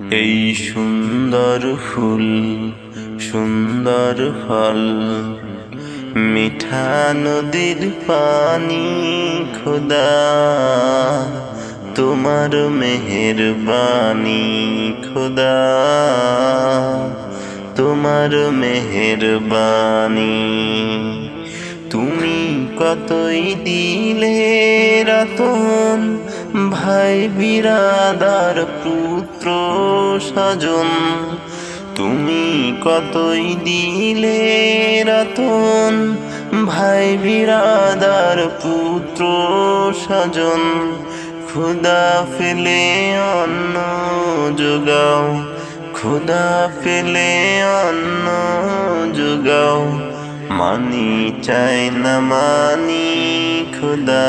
এই সুন্দর ফুল, সুন্দর ফল, মিঠা নদীর পানি, খোদা, তোমার মেহেরবানি, খোদা, তোমার মেহেরবানি। তুমি কতই দিলে রতন ভাই বিরাদার পুত্র স্বজন, তুমি কতই দিলে রতন? ভাই বিরাদার পুত্র স্বজন খুদা ফেলে অন্ন যোগাও খুদা ফেলে অন্ন যোগাও। মানি চাই না মানি খুদা